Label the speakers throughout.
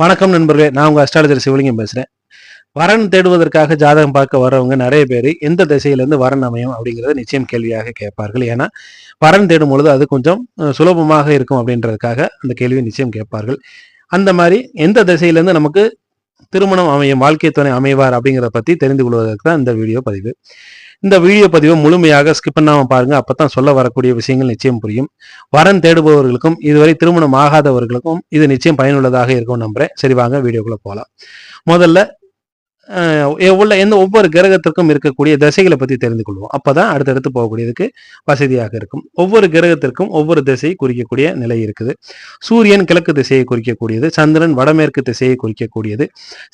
Speaker 1: வணக்கம் நண்பர்களே நான் உங்க அஸ்ட்ராலஜர் சிவலிங்கம் பேசுறேன். வரன் தேடுவதற்காக ஜாதகம் பார்க்க வரவங்க நிறைய பேர் எந்த திசையிலேருந்து வரன் அமையும் அப்படிங்கிறத நிச்சயம் கேள்வியாக கேட்பார்கள். ஏன்னா வரன் தேடும் பொழுது அது கொஞ்சம் சுலபமாக இருக்கும் அப்படின்றதுக்காக அந்த கேள்வியை நிச்சயம் கேட்பார்கள். அந்த மாதிரி எந்த திசையிலேருந்து நமக்கு திருமணம் அமையும் வாழ்க்கை துணை அமைவார் அப்படிங்கிறத பத்தி தெரிந்து கொள்வதற்கு தான் இந்த வீடியோ பதிவு. இந்த வீடியோ பதிவை முழுமையாக ஸ்கிப் பண்ணாம பாருங்க. அப்பதான் சொல்ல வரக்கூடிய விஷயங்கள் நிச்சயம் புரியும். வரன் தேடுபவர்களுக்கும் இதுவரை திருமணம் ஆகாதவர்களுக்கும் இது நிச்சயம் பயனுள்ளதாக இருக்கும் நம்புறேன். சரி வாங்க வீடியோக்குள்ள போகலாம் முதல்ல உள்ள எந்த ஒவ்வொரு கிரகத்திற்கும் இருக்கக்கூடிய திசைகளை பற்றி தெரிந்து கொள்வோம். அப்பதான் அடுத்தடுத்து போகக்கூடியதுக்கு வசதியாக இருக்கும். ஒவ்வொரு கிரகத்திற்கும் ஒவ்வொரு திசையை குறிக்கக்கூடிய நிலை இருக்குது. சூரியன் கிழக்கு திசையை குறிக்கக்கூடியது. சந்திரன் வடமேற்கு திசையை குறிக்கக்கூடியது.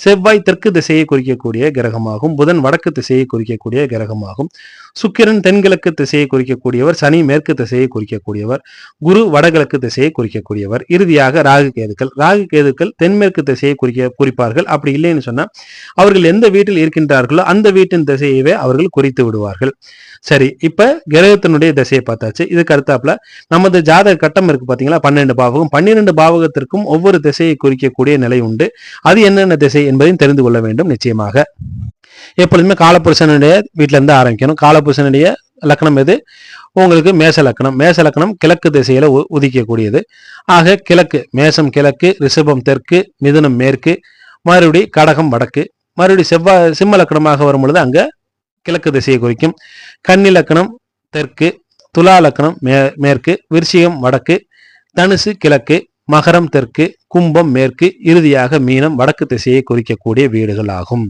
Speaker 1: செவ்வாய் தெற்கு திசையை குறிக்கக்கூடிய கிரகமாகும். புதன் வடக்கு திசையை குறிக்கக்கூடிய கிரகமாகும். சுக்கிரன் தென்கிழக்கு திசையை குறிக்கக்கூடியவர். சனி மேற்கு திசையை குறிக்கக்கூடியவர். குரு வடகிழக்கு திசையை குறிக்கக்கூடியவர். இறுதியாக ராகு கேதுக்கள். ராகு கேதுக்கள் தென்மேற்கு திசையை குறிக்க குறிப்பார்கள். அப்படி இல்லைன்னு சொன்னா அவர்கள் எந்த வீட்டில் இருக்கின்றார்களோ அந்த வீட்டின் திசையவே அவர்கள் குறித்து விடுவார்கள். சரி இப்ப கிரகத்தினுடைய திசையை பார்த்தாச்சு. இதுக்கு அடுத்தாப்புல நமது ஜாதக கட்டம் இருக்கு பாத்தீங்களா? பன்னெண்டு பாவகம். பன்னிரெண்டு பாவகத்திற்கும் ஒவ்வொரு திசையை குறிக்கக்கூடிய நிலை உண்டு. அது என்னென்ன திசை என்பதையும் தெரிந்து கொள்ள வேண்டும் நிச்சயமாக. எப்பொழுதுமே காலபுருஷனுடைய வீட்டில இருந்து ஆரம்பிக்கணும். காலபுருஷனுடைய லக்கணம் எது? உங்களுக்கு மேச லக்கணம். மேச லக்கணம் கிழக்கு திசையில உ- உதிக்கக்கூடியது. ஆக கிழக்கு மேசம் கிழக்கு ரிஷபம் தெற்கு மிதுனம் மேற்கு மறுபடி கடகம் வடக்கு. மறுபடி செவ்வாய் சிம்ம லக்கணமாக வரும் பொழுது அங்க கிழக்கு திசையை குறிக்கும். கன்னி லக்கணம் தெற்கு துலா லக்கணம் மே மேற்கு விருச்சிகம் வடக்கு தனுசு கிழக்கு மகரம் தெற்கு கும்பம் மேற்கு இறுதியாக மீனம் வடக்கு திசையை குறிக்கக்கூடிய வீடுகள் ஆகும்.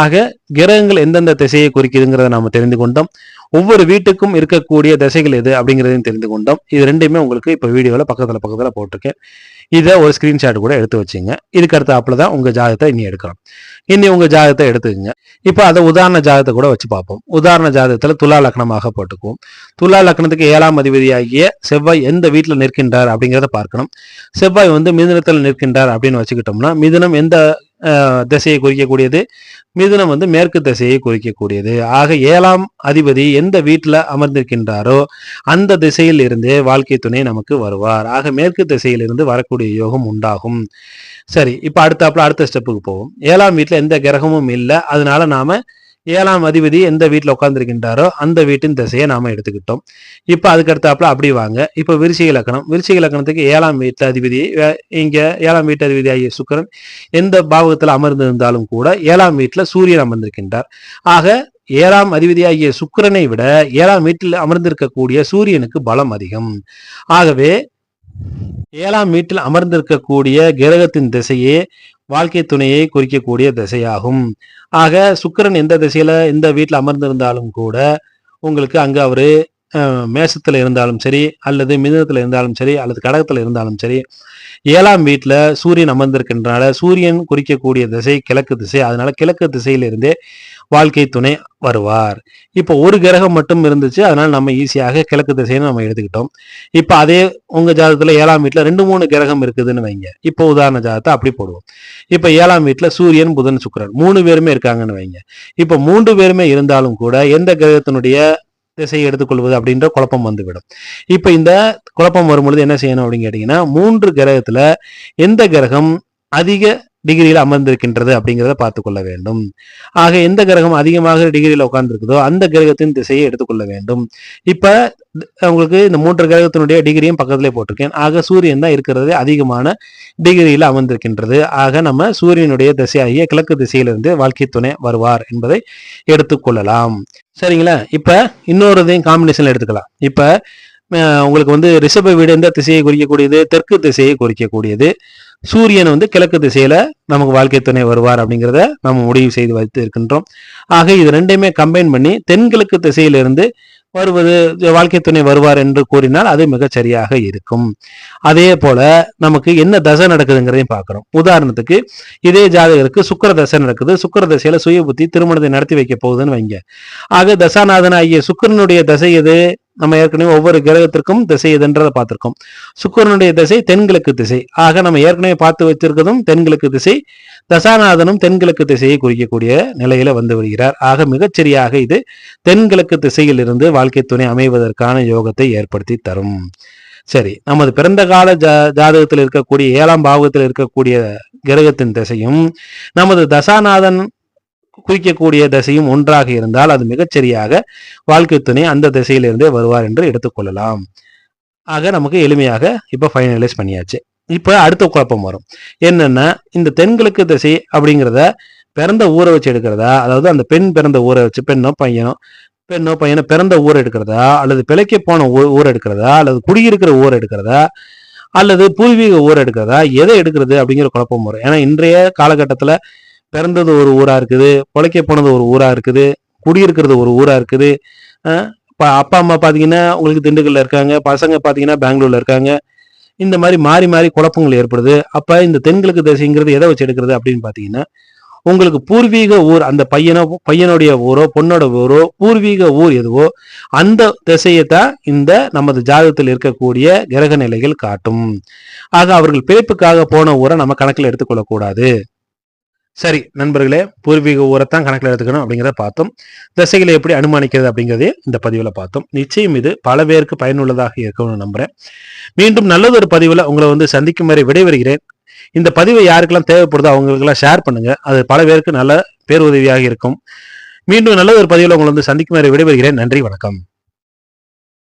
Speaker 1: ஆக கிரகங்கள் எந்தெந்த திசையை குறிக்குதுங்கிறத நாம தெரிந்து கொண்டோம். ஒவ்வொரு வீட்டுக்கும் இருக்கக்கூடிய திசைகள் எது அப்படிங்கிறதையும் தெரிந்து கொண்டோம். இது ரெண்டுமே உங்களுக்கு இப்போ வீடியோவில் பக்கத்தில் பக்கத்தில் போட்டிருக்கேன். இதை ஒரு ஸ்க்ரீன்ஷாட் கூட எடுத்து வச்சுங்க. இதுக்கு அடுத்தாப்புல தான் உங்கள் ஜாதகத்தை இனி எடுக்கலாம். இனி உங்கள் ஜாதகத்தை எடுத்துக்கங்க. இப்போ அதை உதாரண ஜாதகத்தை கூட வச்சு பார்ப்போம். உதாரண ஜாதகத்தில் துலா லக்னமாக போட்டுக்குவோம். துலா லக்னத்துக்கு ஏழாம் அதிபதியாகிய செவ்வாய் எந்த வீட்டில் நிற்கின்றார் அப்படிங்கிறத பார்க்கணும். செவ்வாய் வந்து மிதினத்தில் நிற்கின்றார் அப்படின்னு வச்சுக்கிட்டோம்னா மிதினம் எந்த திசையை குறிக்கக்கூடியது. மிதுனம் வந்து மேற்கு திசையை குறிக்கக்கூடியது. ஆக ஏழாம் அதிபதி எந்த வீட்டில் அமர்ந்திருக்கின்றாரோ அந்த திசையில் இருந்தே வாழ்க்கை துணை நமக்கு வருவார். ஆக மேற்கு திசையிலிருந்து வரக்கூடிய யோகம் உண்டாகும். சரி இப்போ அடுத்தாப்புல அடுத்த ஸ்டெப்புக்கு போவோம். ஏழாம் வீட்டில் எந்த கிரகமும் இல்லை. அதனால நாம ஏழாம் அதிபதி எந்த வீட்டில் உட்கார்ந்துருக்கின்றாரோ அந்த வீட்டின் திசையை நாம எடுத்துக்கிட்டோம். இப்போ அதுக்கு அடுத்தாப்புல அப்படி வாங்க. இப்போ விருச்சிக இலக்கணம் விருச்சிக இலக்கணத்துக்கு ஏழாம் வீட்டு அதிபதி வே- இங்க ஏழாம் வீட்டு அதிபதி ஆகிய சுக்கிரன் எந்த பாவகத்தில் அமர்ந்திருந்தாலும் கூட ஏழாம் வீட்டில் சூரியன் அமர்ந்திருக்கின்றார். ஆக ஏழாம் அதிபதியாகிய சுக்கிரனை விட ஏழாம் வீட்டில் அமர்ந்திருக்கக்கூடிய சூரியனுக்கு பலம் அதிகம். ஆகவே ஏழாம் வீட்டில் அமர்ந்திருக்கக்கூடிய கிரகத்தின் திசையே வாழ்க்கை துணையை குறிக்கக்கூடிய திசையாகும். ஆக சுக்கிரன் எந்த திசையில எந்த வீட்டில் அமர்ந்திருந்தாலும் கூட உங்களுக்கு அங்கே அவர் மேசத்தில் இருந்தாலும் சரி அல்லது மிதனத்தில் இருந்தாலும் சரி அல்லது கடகத்தில் இருந்தாலும் சரி ஏழாம் வீட்டில் சூரியன் அமர்ந்திருக்கின்றனால சூரியன் குறிக்கக்கூடிய திசை கிழக்கு திசை. அதனால கிழக்கு திசையிலிருந்தே வாழ்க்கை துணை வருவார். இப்போ ஒரு கிரகம் மட்டும் இருந்துச்சு அதனால நம்ம ஈஸியாக கிழக்கு திசைன்னு நம்ம எடுத்துக்கிட்டோம். இப்போ அதே உங்க ஜாதகத்துல ஏழாம் வீட்டுல ரெண்டு மூணு கிரகம் இருக்குதுன்னு வைங்க. இப்போ உதாரண ஜாதகத்தை அப்படி போடுவோம். இப்போ ஏழாம் வீட்டுல சூரியன் புதன் சுக்கரன் மூணு பேருமே இருக்காங்கன்னு வைங்க. இப்போ மூன்று பேருமே இருந்தாலும் கூட எந்த கிரகத்தினுடைய திசையை எடுத்துக்கொள்வது அப்படின்ற குழப்பம் வந்துவிடும். இப்போ இந்த குழப்பம் வரும்பொழுது என்ன செய்யணும் அப்படின்னு கேட்டீங்கன்னா மூன்று கிரகத்துல எந்த கிரகம் அதிக டிகிரியில் அமர்ந்திருக்கின்றது அப்படிங்கிறத பார்த்துக்கொள்ள வேண்டும். ஆக எந்த கிரகம் அதிகமாக டிகிரியில் உட்கார்ந்துருக்குதோ அந்த கிரகத்தின் திசையை எடுத்துக்கொள்ள வேண்டும். இப்ப உங்களுக்கு இந்த மூன்று கிரகத்தினுடைய டிகிரியும் பக்கத்திலே போட்டிருக்கேன். ஆக சூரியன் தான் இருக்கிறது அதிகமான டிகிரியில் அமர்ந்திருக்கின்றது. ஆக நம்ம சூரியனுடைய திசையாகிய கிழக்கு திசையிலிருந்து வாழ்க்கை துணை வருவார் என்பதை எடுத்துக்கொள்ளலாம். சரிங்களா? இப்ப இன்னொரு இதையும் காம்பினேஷன்ல எடுத்துக்கலாம். இப்ப உங்களுக்கு வந்து ரிஷப வீடு எந்த திசையை குறிக்கக்கூடியது தெற்கு திசையை குறிக்கக்கூடியது. சூரியன் வந்து கிழக்கு திசையில நமக்கு வாழ்க்கை துணை வருவார் அப்படிங்கிறத நம்ம முடிவு செய்து வைத்து இருக்கின்றோம். ஆக இது ரெண்டையுமே கம்பைன் பண்ணி தென்கிழக்கு திசையிலிருந்து வருவது வாழ்க்கை துணை வருவார் என்று கூறினால் அது மிகச்சரியாக இருக்கும். அதே போல நமக்கு என்ன தசை நடக்குதுங்கிறதையும் பார்க்கிறோம். உதாரணத்துக்கு இதே ஜாதகருக்கு சுக்கிர தசை நடக்குது. சுக்கிர தசையில சுய புத்தி திருமணத்தை நடத்தி வைக்க போகுதுன்னு வைங்க. ஆக தசாநாதன் ஆகிய சுக்கிரனுடைய தசை எது? நம்ம ஏற்கனவே ஒவ்வொரு கிரகத்திற்கும் திசை எதுன்றதை பார்த்திருக்கோம். சுக்கரனுடைய திசை தென்கிழக்கு திசை. ஆக நம்ம ஏற்கனவே பார்த்து வச்சிருக்கிறதும் தென்கிழக்கு திசை. தசாநாதனும் தென்கிழக்கு திசையை குறிக்கக்கூடிய நிலையில வந்து வருகிறார் ஆக மிகச்சரியாக இது தென்கிழக்கு திசையில் இருந்து வாழ்க்கை துணை அமைவதற்கான யோகத்தை ஏற்படுத்தி தரும். சரி நமது பிறந்த கால ஜா ஜாதகத்தில் இருக்கக்கூடிய ஏழாம் பாவகத்தில் இருக்கக்கூடிய கிரகத்தின் திசையும் நமது தசாநாதன் குறிக்கக்கூடிய திசையும் ஒன்றாக இருந்தால் அது மிகச்சரியாக வாழ்க்கை துணை அந்த திசையிலிருந்தே வருவார் என்று எடுத்துக்கொள்ளலாம். ஆக நமக்கு எளிமையாக இப்போ ஃபைனலைஸ் பண்ணியாச்சு. இப்போ அடுத்த குழப்பம் வரும். என்னன்னா இந்த தென்கிழக்கு திசை அப்படிங்கிறத பிறந்த ஊரை வச்சு எடுக்கிறதா? அதாவது அந்த பெண் பிறந்த ஊரை வச்சு பெண்ணோ பையனோ பெண்ணோ பையனோ பிறந்த ஊரை எடுக்கிறதா? அல்லது பிழைக்க போன ஊ- ஊர் எடுக்கிறதா? அல்லது குடியிருக்கிற ஊர் எடுக்கிறதா? அல்லது பூர்வீக ஊர் எடுக்கிறதா? எதை எடுக்கிறது அப்படிங்கிற குழப்பம் வரும். ஏன்னா இன்றைய காலகட்டத்தில் பிறந்தது ஒரு ஊராக இருக்குது பிழைக்க போனது ஒரு ஊராக இருக்குது குடியிருக்கிறது ஒரு ஊராக இருக்குது. இப்போ அப்பா அம்மா பார்த்தீங்கன்னா உங்களுக்கு திண்டுக்கல்ல இருக்காங்க பசங்க பார்த்தீங்கன்னா பெங்களூரில் இருக்காங்க. இந்த மாதிரி மாறி மாறி குழப்பங்கள் ஏற்படுது. அப்போ இந்த தென்கிழக்கு திசைங்கிறது எதை வச்சு எடுக்கிறது அப்படின்னு பார்த்தீங்கன்னா உங்களுக்கு பூர்வீக ஊர் அந்த பையனோ பையனுடைய ஊரோ பொண்ணோட ஊரோ பூர்வீக ஊர் எதுவோ அந்த திசையை தான் இந்த நமது ஜாதகத்தில் இருக்கக்கூடிய கிரக நிலைகள் காட்டும். ஆக அவர்கள் பிழைப்புக்காக போன ஊரை நம்ம கணக்கில் எடுத்துக்கொள்ளக்கூடாது. சரி நண்பர்களே பூர்வீக ஊரைத்தான் கணக்கில் எடுத்துக்கணும் அப்படிங்கிறத பார்த்தோம். திசைகளை எப்படி அனுமானிக்கிறது அப்படிங்கிறதே இந்த பதிவில் பார்த்தோம். நிச்சயம் இது பல பேருக்கு பயனுள்ளதாக இருக்கும்னு நம்புகிறேன் மீண்டும் நல்லதொரு பதிவில் உங்களை வந்து சந்திக்கும் வரை விடைபெறுகிறேன். இந்த பதிவை யாருக்கெல்லாம் தேவைப்படுதோ அவங்களுக்கெல்லாம் ஷேர் பண்ணுங்க. அது பல பேருக்கு நல்ல பேருதவியாக இருக்கும். மீண்டும் நல்ல ஒரு பதிவில் உங்களை வந்து சந்திக்கும் வரை விடைபெறுகிறேன். நன்றி வணக்கம்.